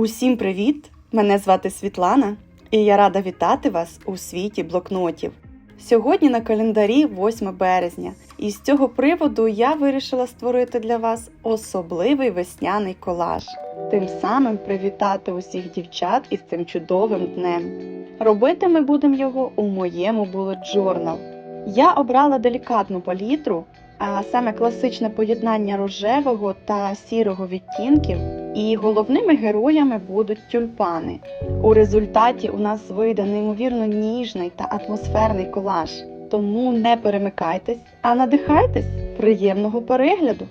Усім привіт! Мене звати Світлана, і я рада вітати вас у світі блокнотів. Сьогодні на календарі 8 березня, і з цього приводу я вирішила створити для вас особливий весняний колаж, тим самим привітати усіх дівчат із цим чудовим днем. Робити ми будемо його у моєму bullet journal. Я обрала делікатну палітру, а саме класичне поєднання рожевого та сірого відтінків. І головними героями будуть тюльпани. У результаті у нас вийде неймовірно ніжний та атмосферний колаж. Тому не перемикайтесь, а надихайтесь приємного перегляду.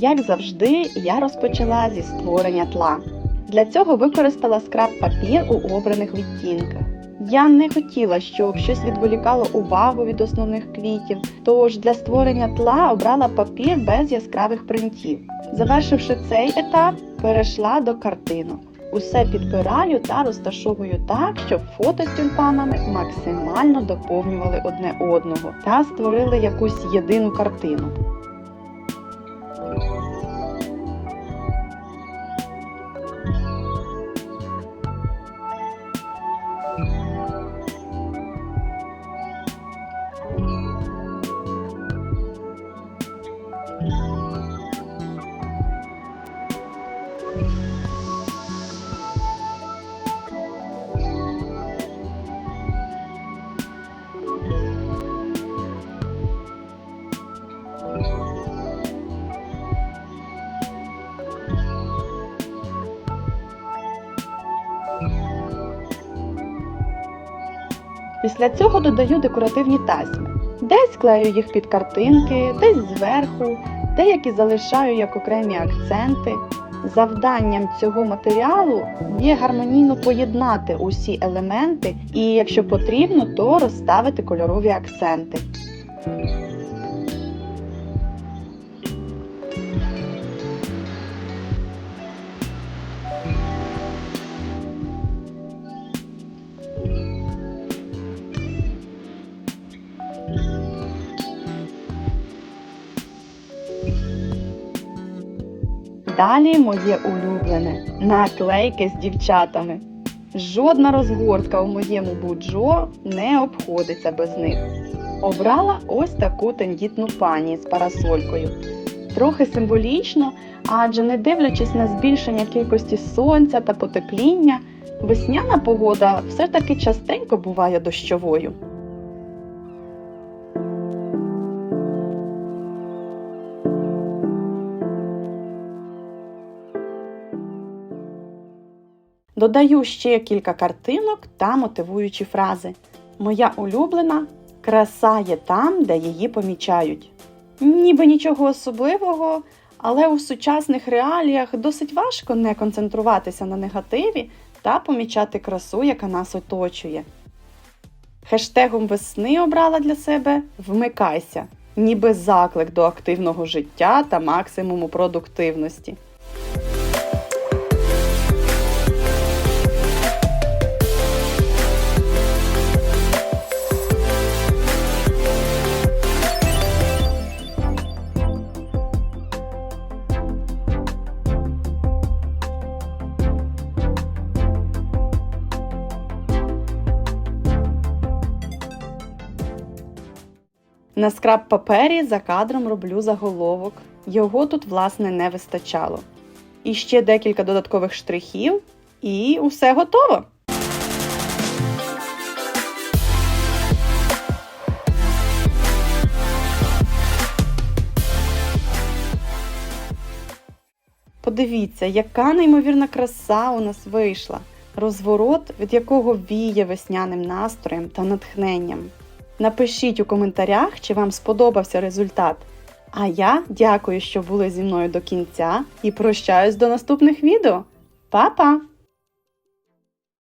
Як завжди, я розпочала зі створення тла. Для цього використала скраб папір у обраних відтінках. Я не хотіла, щоб щось відволікало увагу від основних квітів, тож для створення тла обрала папір без яскравих принтів. Завершивши цей етап, перейшла до картинок. Усе підбираю та розташовую так, щоб фото з тюльпанами максимально доповнювали одне одного та створили якусь єдину картину. Після цього додаю декоративні тасьми. Десь клею їх під картинки, десь зверху, деякі залишаю як окремі акценти. Завданням цього матеріалу є гармонійно поєднати усі елементи і, якщо потрібно, то розставити кольорові акценти. Далі моє улюблене наклейки з дівчатами. Жодна розгортка у моєму буджо не обходиться без них. Обрала ось таку тендітну пані з парасолькою. Трохи символічно, адже не дивлячись на збільшення кількості сонця та потепління, весняна погода все-таки частенько буває дощовою. Додаю ще кілька картинок та мотивуючі фрази. Моя улюблена краса є там, де її помічають. Ніби нічого особливого, але у сучасних реаліях досить важко не концентруватися на негативі та помічати красу, яка нас оточує. Хештегом весни обрала для себе Вмикайся, ніби заклик до активного життя та максимуму продуктивності. На скраб папері за кадром роблю заголовок. Його тут, власне, не вистачало. І ще декілька додаткових штрихів, і усе готово. Подивіться, яка неймовірна краса у нас вийшла. Розворот, від якого віє весняним настроєм та натхненням. Напишіть у коментарях, чи вам сподобався результат. А я дякую, що були зі мною до кінця і прощаюсь до наступних відео. Па-па!